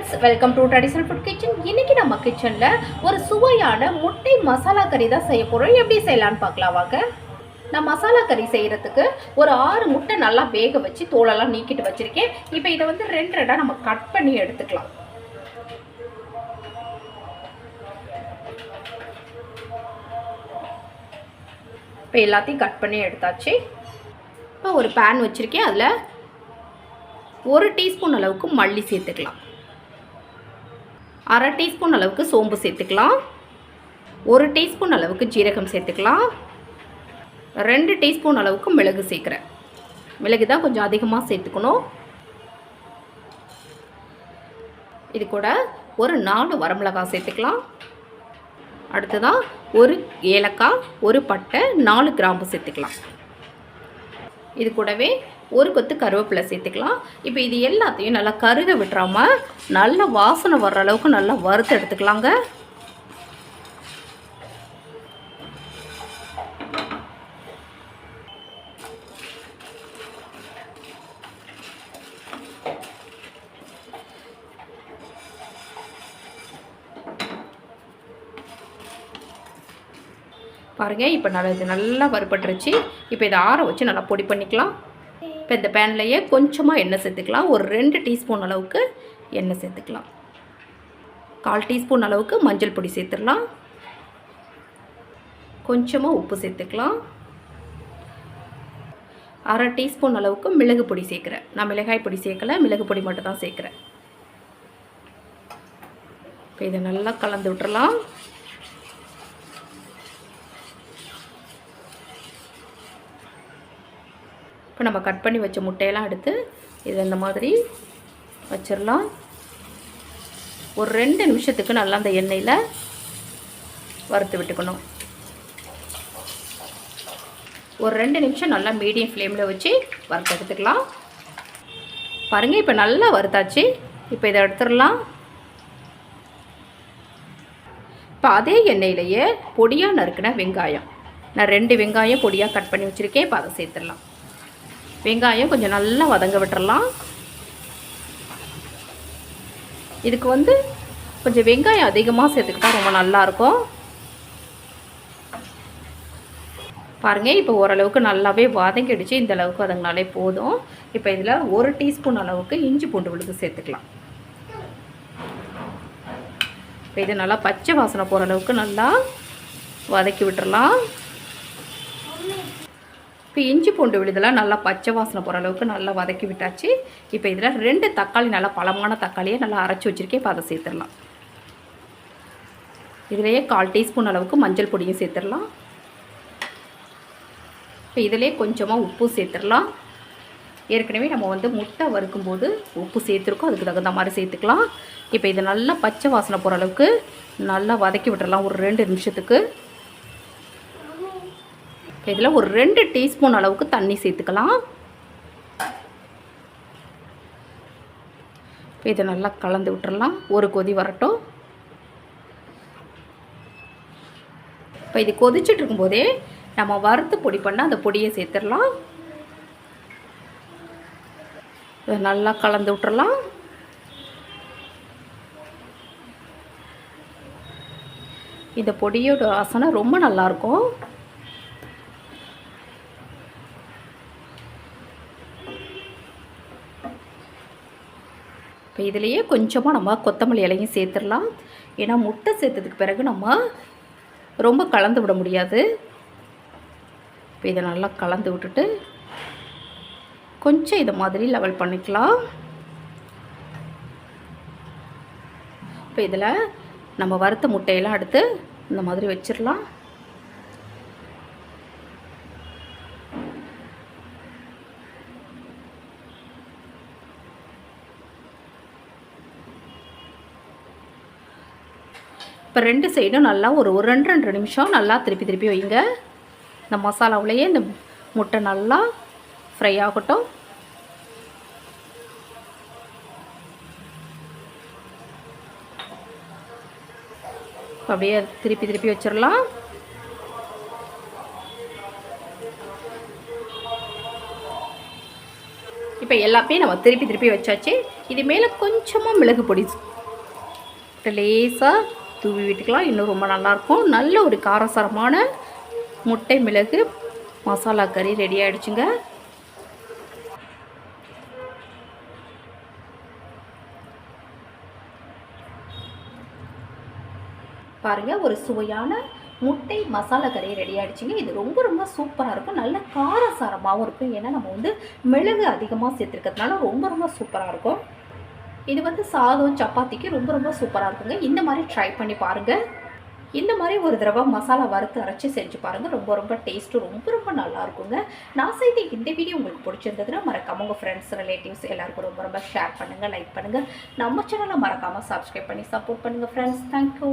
Friends welcome to traditional food kitchen இன்னைக்கு நம்ம கிச்சனில் ஒரு சுவையான முட்டை மசாலா கறி தான் செய்ய போகிறோம் எப்படி செய்யலான்னு பார்க்கலாம் வாங்க. நான் மசாலா கறி செய்கிறதுக்கு ஒரு ஆறு முட்டை நல்லா வேக வச்சு தோலெல்லாம் நீக்கிட்டு வச்சுருக்கேன். இப்போ இதை வந்து ரெண்டு ரெண்டாக நம்ம கட் பண்ணி எடுத்துக்கலாம். இப்போ எல்லாத்தையும் கட் பண்ணி எடுத்தாச்சு. இப்போ ஒரு பேன் வச்சுருக்கேன். அதில் ஒரு டீஸ்பூன் அளவுக்கு மல்லி சேர்த்துக்கலாம். அரை டீஸ்பூன் அளவுக்கு சோம்பு சேர்த்துக்கலாம். ஒரு டீஸ்பூன் அளவுக்கு ஜீரகம் சேர்த்துக்கலாம். ரெண்டு டீஸ்பூன் அளவுக்கு மிளகு சேர்க்குறேன். மிளகு தான் கொஞ்சம் அதிகமாக சேர்த்துக்கணும். இது கூட ஒரு நாலு வரமிளகாய் சேர்த்துக்கலாம். அடுத்ததாக ஒரு ஏலக்காய் ஒரு பட்டை நாலு கிராம்பு சேர்த்துக்கலாம். இது கூடவே ஒரு கொத்து கருவேப்பிலை சேர்த்துக்கலாம். இப்போ இது எல்லாத்தையும் நல்லா கருக விட்டுறாமல் நல்ல வாசனை வர்ற அளவுக்கு நல்லா வறுத்து எடுத்துக்கலாங்க. பாருங்கள் இப்போ நல்லா இது நல்லா வறுபட்டுருச்சு. இப்போ இதை ஆற வச்சு நல்லா பொடி பண்ணிக்கலாம். இப்போ இந்த பேன்லேயே கொஞ்சமாக எண்ணெய் சேர்த்துக்கலாம். ஒரு ரெண்டு டீஸ்பூன் அளவுக்கு எண்ணெய் சேர்த்துக்கலாம். கால் டீஸ்பூன் அளவுக்கு மஞ்சள் பொடி சேர்த்துடலாம். கொஞ்சமாக உப்பு சேர்த்துக்கலாம். அரை டீஸ்பூன் அளவுக்கு மிளகு பொடி சேர்க்குறேன். நான் மிளகாய் பொடி சேர்க்கல மிளகு பொடி மட்டும் தான் சேர்க்குறேன். இப்போ இதை நல்லா கலந்து விட்டுறலாம். இப்போ நம்ம கட் பண்ணி வச்ச முட்டையெல்லாம் எடுத்து இது இந்த மாதிரி வச்சிடலாம். ஒரு ரெண்டு நிமிஷத்துக்கு நல்லா அந்த எண்ணெயில் வறுத்து விட்டுக்கணும். ஒரு ரெண்டு நிமிஷம் நல்லா மீடியம் ஃப்ளேமில் வச்சு வறுத்து எடுத்துக்கலாம். பாருங்கள் இப்போ நல்லா வறுத்தாச்சு. இப்போ இதை எடுத்துடலாம். இப்போ அதே எண்ணெயிலேயே பொடியாக நறுக்கின வெங்காயம். நான் ரெண்டு வெங்காயம் பொடியாக கட் பண்ணி வச்சுருக்கேன் இப்போ அதை சேர்த்துடலாம். வெங்காயம் கொஞ்சம் நல்லா வதங்க விட்டுறலாம். இதுக்கு வந்து கொஞ்சம் வெங்காயம் அதிகமாக சேர்த்துக்கிட்டா ரொம்ப நல்லாயிருக்கும். பாருங்கள் இப்போ ஓரளவுக்கு நல்லாவே வதங்கிடுச்சு. இந்த அளவுக்கு வதங்கினாலே போதும். இப்போ இதில் ஒரு டீஸ்பூன் அளவுக்கு இஞ்சி பூண்டு விழுது சேர்த்துக்கலாம். இப்போ இது நல்லா பச்சை வாசனை போகிற அளவுக்கு நல்லா வதக்கி விட்டுறலாம். இப்போ இஞ்சி பூண்டு விழுதெல்லாம் நல்லா பச்சை வாசனை போகிற அளவுக்கு நல்லா வதக்கி விட்டாச்சு. இப்போ இதில் ரெண்டு தக்காளி நல்லா பழமான தக்காளியை நல்லா அரைச்சி வச்சுருக்கேன். இப்போ அதை சேர்த்துடலாம். இதிலேயே கால் டீஸ்பூன் அளவுக்கு மஞ்சள் பொடியும் சேர்த்துடலாம். இப்போ இதிலே கொஞ்சமாக உப்பு சேர்த்துடலாம். ஏற்கனவே நம்ம வந்து முட்டை வறுக்கும்போது உப்பு சேர்த்துருக்கோம். அதுக்கு தகுந்த மாதிரி சேர்த்துக்கலாம். இப்போ இதை நல்லா பச்சை வாசனை போகிற அளவுக்கு நல்லா வதக்கி விட்டுறலாம் ஒரு ரெண்டு நிமிஷத்துக்கு. இதில் ஒரு ரெண்டு டீஸ்பூன் அளவுக்கு தண்ணி சேர்த்துக்கலாம். இப்போ இதை நல்லா கலந்து விட்டுறலாம். ஒரு கொதி வரட்டும். இப்போ இது கொதிச்சுட்டு இருக்கும்போதே நம்ம வறுத்து பொடி பண்ண அந்த பொடியை சேர்த்துடலாம். இதை நல்லா கலந்து விட்டுறலாம். இந்த பொடியோட வாசனை ரொம்ப நல்லாயிருக்கும் இப்போ இதுலேயே கொஞ்சமாக நம்ம கொத்தமல்லி இலையும் சேர்த்துடலாம். ஏன்னா முட்டை சேர்த்ததுக்கு பிறகு நம்ம ரொம்ப கலந்து விட முடியாது. இப்போ இதை நல்லா கலந்து விட்டுட்டு கொஞ்சம் இதை மாதிரி லெவல் பண்ணிக்கலாம். இப்போ இதில் நம்ம வறுத்த முட்டையெல்லாம் எடுத்து இந்த மாதிரி வச்சிடலாம். இப்போ ரெண்டு சைடும் நல்லா ஒரு ஒரு ரெண்டு ரெண்டு நிமிஷம் நல்லா திருப்பி திருப்பி வைங்க. இந்த மசாலாவிலேயே இந்த முட்டை நல்லா ஃப்ரை ஆகட்டும். அப்படியே திருப்பி திருப்பி வச்சிடலாம் இப்போ எல்லாமே நம்ம திருப்பி திருப்பி வச்சாச்சு. இது மேலே கொஞ்சமாக மிளகு பொடி லேசாக தூவி விட்டுக்கலாம். இன்னும் ரொம்ப நல்லாயிருக்கும். நல்ல ஒரு காரசாரமான முட்டை மிளகு மசாலா கறி ரெடி ஆகிடுச்சுங்க பாருங்கள் ஒரு சுவையான முட்டை மசாலா கறி ரெடி ஆகிடுச்சிங்க இது ரொம்ப ரொம்ப சூப்பராக இருக்கும். நல்ல காரசாரமாகவும் இருக்கும். ஏன்னா நம்ம வந்து மிளகு அதிகமாக சேர்த்துருக்கிறதுனால ரொம்ப ரொம்ப சூப்பராக இருக்கும். இது வந்து சாதம் சப்பாத்திக்கு ரொம்ப ரொம்ப சூப்பராக இருக்குங்க. இந்த மாதிரி ட்ரை பண்ணி பாருங்கள் இந்த மாதிரி ஒரு தடவை மசாலா வறுத்து அரைச்சி செஞ்சு பாருங்கள் ரொம்ப ரொம்ப டேஸ்ட்டு ரொம்ப ரொம்ப நல்லா இருக்குங்க. நான் செய்த இந்த வீடியோ உங்களுக்கு பிடிச்சிருந்ததுன்னா மறக்காம உங்கள் ஃப்ரெண்ட்ஸ் ரிலேட்டிவ்ஸ் எல்லாருக்கும் ரொம்ப ரொம்ப ஷேர் பண்ணுங்கள் லைக் பண்ணுங்கள் நம்ம சேனலை மறக்காமல் சப்ஸ்கிரைப் பண்ணி சப்போர்ட் பண்ணுங்கள் ஃப்ரெண்ட்ஸ் தேங்க்யூ